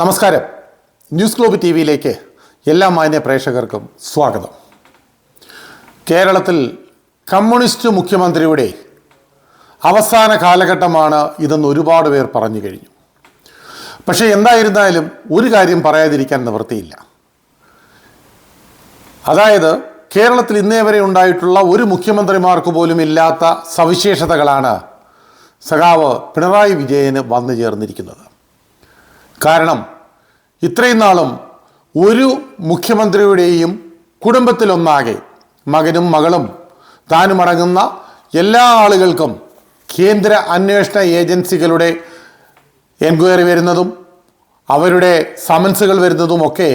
നമസ്കാരം. News globe T വിയിലേക്ക് എല്ലാ മാന്യ പ്രേക്ഷകർക്കും സ്വാഗതം. കേരളത്തിൽ കമ്മ്യൂണിസ്റ്റ് മുഖ്യമന്ത്രിയുടെ അവസാന കാലഘട്ടമാണ് ഇതെന്ന് ഒരുപാട് പേർ പറഞ്ഞു കഴിഞ്ഞു. പക്ഷേ എന്തായിരുന്നാലും ഒരു കാര്യം പറയാതിരിക്കാൻ നിവൃത്തിയില്ല. അതായത് കേരളത്തിൽ ഇന്നേ വരെ ഉണ്ടായിട്ടുള്ള ഒരു മുഖ്യമന്ത്രിമാർക്ക് പോലും ഇല്ലാത്ത സവിശേഷതകളാണ് സഖാവ് പിണറായി വിജയന് വന്നു ചേർന്നിരിക്കുന്നത്. കാരണം ഇത്രയും നാളും ഒരു മുഖ്യമന്ത്രിയുടെയും കുടുംബത്തിലൊന്നാകെ മകനും മകളും താനും അടങ്ങുന്ന എല്ലാ ആളുകൾക്കും കേന്ദ്ര അന്വേഷണ ഏജൻസികളുടെ എൻക്വയറി വരുന്നതും അവരുടെ സമൻസുകൾ വരുന്നതുമൊക്കെ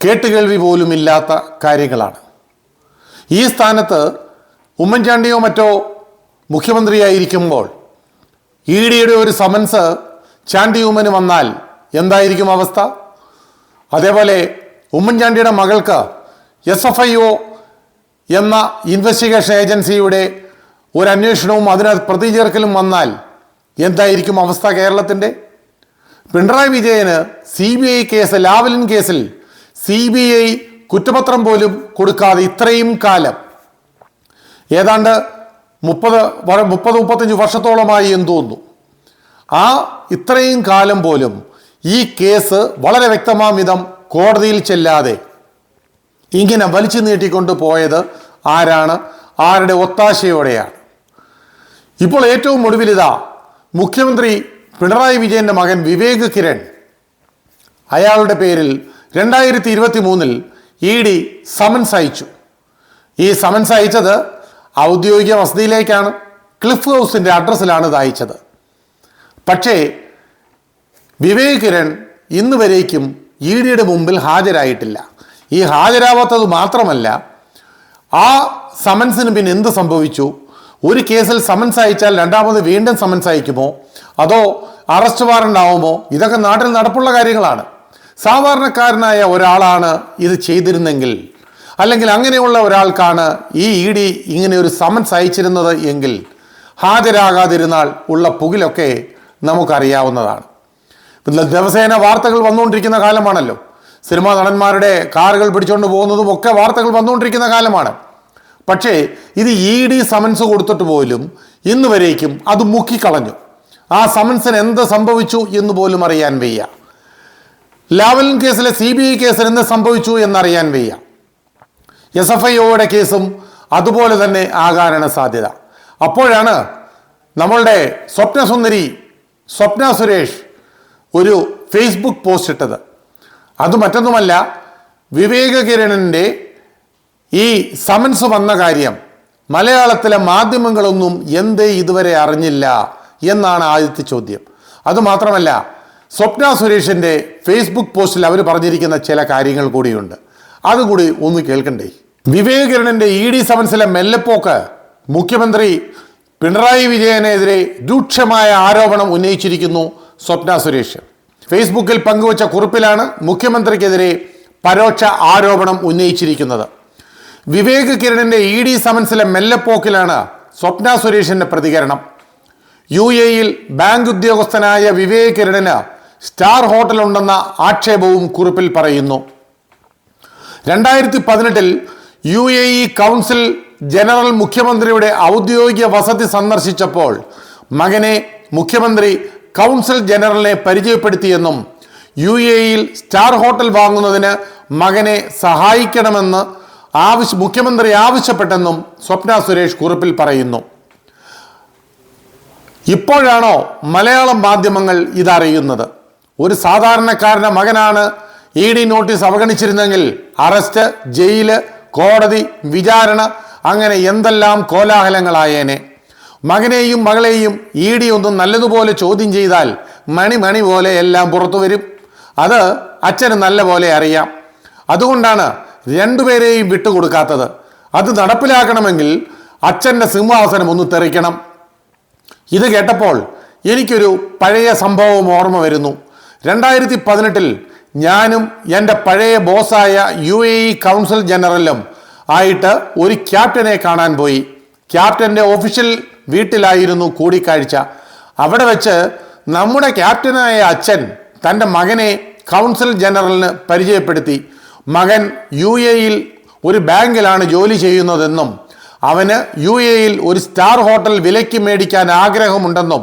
കേട്ടുകേൾവി പോലും ഇല്ലാത്ത കാര്യങ്ങളാണ്. ഈ സ്ഥാനത്ത് ഉമ്മൻചാണ്ടിയോ മറ്റോ മുഖ്യമന്ത്രിയായിരിക്കുമ്പോൾ ഇ ഡിയുടെ ഒരു സമൻസ് ചാണ്ടി ഉമ്മന് വന്നാൽ എന്തായിരിക്കും അവസ്ഥ? അതേപോലെ ഉമ്മൻചാണ്ടിയുടെ മകൾക്ക് എസ് എഫ് ഐ ഒ എന്ന ഇൻവെസ്റ്റിഗേഷൻ ഏജൻസിയുടെ ഒരു അന്വേഷണവും അതിന് പ്രതി ചേർക്കലും വന്നാൽ എന്തായിരിക്കും അവസ്ഥ കേരളത്തിന്റെ പിണറായി വിജയന് C B I case Lavalin കേസിൽ സി ബി ഐ കുറ്റപത്രം പോലും കൊടുക്കാതെ ഇത്രയും കാലം. ഏതാണ്ട് മുപ്പത് മുപ്പത് മുപ്പത്തഞ്ച് വർഷത്തോളമായി എന്ന് തോന്നുന്നു. ആ ഇത്രയും കാലം പോലും ഈ കേസ് വളരെ വ്യക്തമാം വിധം കോടതിയിൽ ചെല്ലാതെ ഇങ്ങനെ വലിച്ചു നീട്ടിക്കൊണ്ട് പോയത് ആരാണ്? ആരുടെ ഒത്താശയോടെയാണ്? ഇപ്പോൾ ഏറ്റവും ഒടുവിൽ ഇതാ മുഖ്യമന്ത്രി പിണറായി വിജയന്റെ മകൻ വിവേക് കിരൺ. അയാളുടെ പേരിൽ രണ്ടായിരത്തി ഇരുപത്തി മൂന്നിൽ ഇ ഡി സമൻസ് അയച്ചു. ഈ സമൻസ് അയച്ചത് ഔദ്യോഗിക വസതിയിലേക്കാണ് ക്ലിഫ് ഹൗസിന്റെ അഡ്രസ്സിലാണ് ഇത് അയച്ചത്. പക്ഷേ വിവേക് കിരൺ ഇന്ന് വരേക്കും ഇ ഡിയുടെ മുമ്പിൽ ഹാജരായിട്ടില്ല. ഈ ഹാജരാവാത്തത് മാത്രമല്ല ആ സമൻസിന് പിന്നെ എന്ത് സംഭവിച്ചു? ഒരു കേസിൽ സമൻസ് അയച്ചാൽ രണ്ടാമത് വീണ്ടും സമൻസ് അയക്കുമോ? അതോ അറസ്റ്റ് വാറണ്ട് ആവുമോ? ഇതൊക്കെ നാട്ടിൽ നടപ്പുള്ള കാര്യങ്ങളാണ്. സാധാരണക്കാരനായ ഒരാളാണ് ഇത് ചെയ്തിരുന്നെങ്കിൽ അല്ലെങ്കിൽ അങ്ങനെയുള്ള ഒരാൾക്കാണ് ഈ ഇ ഡി ഇങ്ങനെ ഒരു സമൻസ് അയച്ചിരുന്നത് എങ്കിൽ ഹാജരാകാതിരുന്നാൽ ഉള്ള പുകിലൊക്കെ നമുക്കറിയാവുന്നതാണ്. ദിവസേന വാർത്തകൾ വന്നുകൊണ്ടിരിക്കുന്ന കാലമാണല്ലോ. സിനിമാ നടന്മാരുടെ കാറുകൾ പിടിച്ചുകൊണ്ട് പോകുന്നതും ഒക്കെ വാർത്തകൾ വന്നുകൊണ്ടിരിക്കുന്ന കാലമാണ്. പക്ഷേ ഇത് ഇ ഡി സമൻസ് കൊടുത്തിട്ട് പോലും ഇന്ന് വരേക്കും അത് മുക്കിക്കളഞ്ഞു. ആ സമൻസിന് എന്ത് സംഭവിച്ചു എന്ന് പോലും അറിയാൻ വയ്യ. ലാവലിൻ കേസിലെ സി ബി ഐ കേസിന് എന്ത് സംഭവിച്ചു എന്നറിയാൻ വയ്യ. എസ് എഫ് ഐ ഒയുടെ കേസും അതുപോലെ തന്നെ ആകാനാണ് സാധ്യത. അപ്പോഴാണ് നമ്മളുടെ സ്വപ്നസുന്ദരി സ്വപ്ന സുരേഷ് ഒരു ഫേസ്ബുക്ക് പോസ്റ്റ് ഇട്ടത്. അത് മറ്റൊന്നുമല്ല വിവേക കിരണന്റെ ഈ സമൻസ് വന്ന കാര്യം മലയാളത്തിലെ മാധ്യമങ്ങളൊന്നും എന്തേ ഇതുവരെ അറിഞ്ഞില്ല എന്നാണ് ആദ്യത്തെ ചോദ്യം. അതുമാത്രമല്ല സ്വപ്ന സുരേഷിന്റെ ഫേസ്ബുക്ക് പോസ്റ്റിൽ അവർ പറഞ്ഞിരിക്കുന്ന ചില കാര്യങ്ങൾ കൂടിയുണ്ട്. അതുകൂടി ഒന്ന് കേൾക്കണ്ടേ? വിവേകരണന്റെ ഇ ഡി സമൻസിലെ മെല്ലെപ്പോക്ക് മുഖ്യമന്ത്രി പിണറായി വിജയനെതിരെ രൂക്ഷമായ ആരോപണം ഉന്നയിച്ചിരിക്കുന്നു സ്വപ്ന സുരേഷ്. ഫേസ്ബുക്കിൽ പങ്കുവച്ച കുറിപ്പിലാണ് മുഖ്യമന്ത്രിക്കെതിരെ പരോക്ഷ ആരോപണം ഉന്നയിച്ചിരിക്കുന്നത്. വിവേക് കിരണിന്റെ ഇ ഡി സമൻസിലെ മെല്ലപ്പോക്കിലാണ് സ്വപ്ന സുരേഷിന്റെ പ്രതികരണം. യു എയിൽ ബാങ്ക് ഉദ്യോഗസ്ഥനായ വിവേക് കിരണിന് സ്റ്റാർ ഹോട്ടലുണ്ടെന്ന ആക്ഷേപവും കുറിപ്പിൽ പറയുന്നു. രണ്ടായിരത്തി പതിനെട്ടിൽ U A E council general മുഖ്യമന്ത്രിയുടെ ഔദ്യോഗിക വസതി സന്ദർശിച്ചപ്പോൾ മകനെ മുഖ്യമന്ത്രി കൗൺസിൽ ജനറലിനെ പരിചയപ്പെടുത്തിയെന്നും യു എ യിൽ സ്റ്റാർ ഹോട്ടൽ വാങ്ങുന്നതിന് മകനെ സഹായിക്കണമെന്ന് ആവശ്യ മുഖ്യമന്ത്രി ആവശ്യപ്പെട്ടെന്നും സ്വപ്ന സുരേഷ് കുറിപ്പിൽ പറയുന്നു. ഇപ്പോഴാണോ മലയാളം മാധ്യമങ്ങൾ ഇതറിയുന്നത്? ഒരു സാധാരണക്കാരന്റെ മകനാണ് ഇ ഡി നോട്ടീസ് അവഗണിച്ചിരുന്നെങ്കിൽ അറസ്റ്റ് ജയിൽ കോടതി വിചാരണ അങ്ങനെ എന്തെല്ലാം കോലാഹലങ്ങളായേനെ. മകനെയും മകളെയും ഡി ഒന്നും നല്ലതുപോലെ ചോദ്യം ചെയ്താൽ മണി മണി പോലെ എല്ലാം പുറത്തു വരും. അത് അച്ഛന് നല്ല പോലെ അറിയാം. അതുകൊണ്ടാണ് രണ്ടുപേരെയും വിട്ടുകൊടുക്കാത്തത്. അത് നടപ്പിലാക്കണമെങ്കിൽ അച്ഛന്റെ സിംഹാസനം ഒന്ന് തെറിക്കണം. ഇത് കേട്ടപ്പോൾ എനിക്കൊരു പഴയ സംഭവം ഓർമ്മ വരുന്നു. രണ്ടായിരത്തി പതിനെട്ടിൽ ഞാനും എന്റെ പഴയ ബോസായ യു എ ഇ കൗൺസിൽ ജനറലും ആയിട്ട് ഒരു ക്യാപ്റ്റനെ കാണാൻ പോയി. ക്യാപ്റ്റന്റെ ഒഫീഷ്യൽ വീട്ടിലായിരുന്നു കൂടിക്കാഴ്ച. അവിടെ വെച്ച് നമ്മുടെ ക്യാപ്റ്റനായ അച്ഛൻ തന്റെ മകനെ കൗൺസിൽ ജനറലിന് പരിചയപ്പെടുത്തി. മകൻ യു എയിൽ ഒരു ബാങ്കിലാണ് ജോലി ചെയ്യുന്നതെന്നും അവന് യു എയിൽ ഒരു സ്റ്റാർ ഹോട്ടൽ വിലയ്ക്ക് മേടിക്കാൻ ആഗ്രഹമുണ്ടെന്നും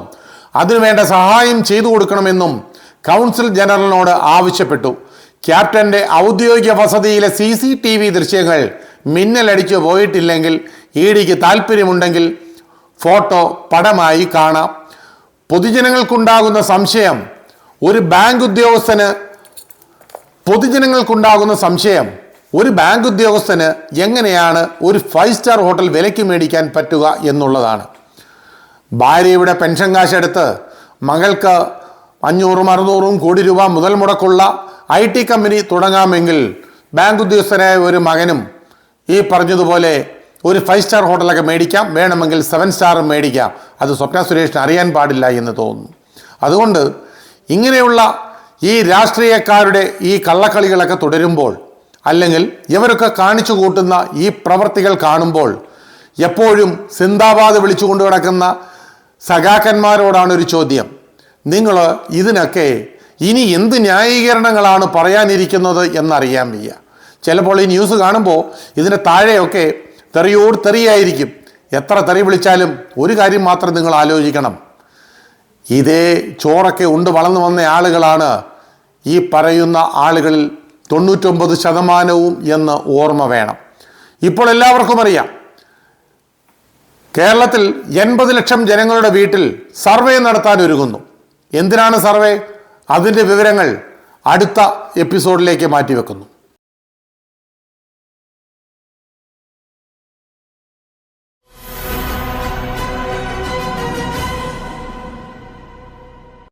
അതിനുവേണ്ട സഹായം ചെയ്തു കൊടുക്കണമെന്നും കൗൺസിൽ ജനറലിനോട് ആവശ്യപ്പെട്ടു. ക്യാപ്റ്റന്റെ ഔദ്യോഗിക വസതിയിലെ സി സി ടി വി ദൃശ്യങ്ങൾ മിന്നലടിച്ചു പോയിട്ടില്ലെങ്കിൽ ഇ ഡിക്ക് താല്പര്യമുണ്ടെങ്കിൽ ഫോട്ടോ പടമായി കാണാം. പൊതുജനങ്ങൾക്കുണ്ടാകുന്ന സംശയം ഒരു ബാങ്ക് ഉദ്യോഗസ്ഥന് പൊതുജനങ്ങൾക്കുണ്ടാകുന്ന സംശയം ഒരു ബാങ്ക് ഉദ്യോഗസ്ഥന് എങ്ങനെയാണ് ഒരു ഫൈവ് സ്റ്റാർ ഹോട്ടൽ വിലയ്ക്ക് മേടിക്കാൻ പറ്റുക എന്നുള്ളതാണ്. ഭാര്യയുടെ പെൻഷൻ കാശെടുത്ത് മകൾക്ക് അഞ്ഞൂറും അറുന്നൂറും കോടി രൂപ മുതൽ മുടക്കുള്ള ഐ ടി കമ്പനി തുടങ്ങാമെങ്കിൽ ബാങ്ക് ഉദ്യോഗസ്ഥനായ ഒരു മകനും ഈ പറഞ്ഞതുപോലെ ഒരു ഫൈവ് സ്റ്റാർ ഹോട്ടലൊക്കെ മേടിക്കാം. വേണമെങ്കിൽ സെവൻ സ്റ്റാറും മേടിക്കാം. അത് സ്വപ്ന സുരേഷിന് അറിയാൻ പാടില്ല എന്ന് തോന്നുന്നു. അതുകൊണ്ട് ഇങ്ങനെയുള്ള ഈ രാഷ്ട്രീയക്കാരുടെ ഈ കള്ളക്കളികളൊക്കെ തുടരുമ്പോൾ അല്ലെങ്കിൽ ഇവരൊക്കെ കാണിച്ചു കൂട്ടുന്ന ഈ പ്രവർത്തികൾ കാണുമ്പോൾ എപ്പോഴും സിന്ദാബാദ് വിളിച്ചുകൊണ്ട് കിടക്കുന്ന സഖാക്കന്മാരോടാണ് ഒരു ചോദ്യം. നിങ്ങൾ ഇതിനൊക്കെ ഇനി എന്ത് ന്യായീകരണങ്ങളാണ് പറയാനിരിക്കുന്നത് എന്നറിയാൻ വയ്യ. ചിലപ്പോൾ ഈ ന്യൂസ് കാണുമ്പോൾ ഇതിന്റെ താഴെയൊക്കെ തെറിയോട് തെറിയായിരിക്കും. എത്ര തെറി വിളിച്ചാലും ഒരു കാര്യം മാത്രം നിങ്ങൾ ആലോചിക്കണം. ഇതേ ചോറൊക്കെ ഉണ്ട് വളർന്നു വന്ന ആളുകളാണ് ഈ പറയുന്ന ആളുകളിൽ തൊണ്ണൂറ്റൊമ്പത് ശതമാനവും എന്ന് ഓർമ്മ വേണം. ഇപ്പോൾ എല്ലാവർക്കും അറിയാം. കേരളത്തിൽ എൺപത് ലക്ഷം ജനങ്ങളുടെ വീട്ടിൽ സർവേ നടത്താൻ ഒരുങ്ങുന്നു. എന്തിനാണ് സർവേ? അതിന്റെ വിവരങ്ങൾ അടുത്ത എപ്പിസോഡിലേക്ക് മാറ്റിവെക്കുന്നു.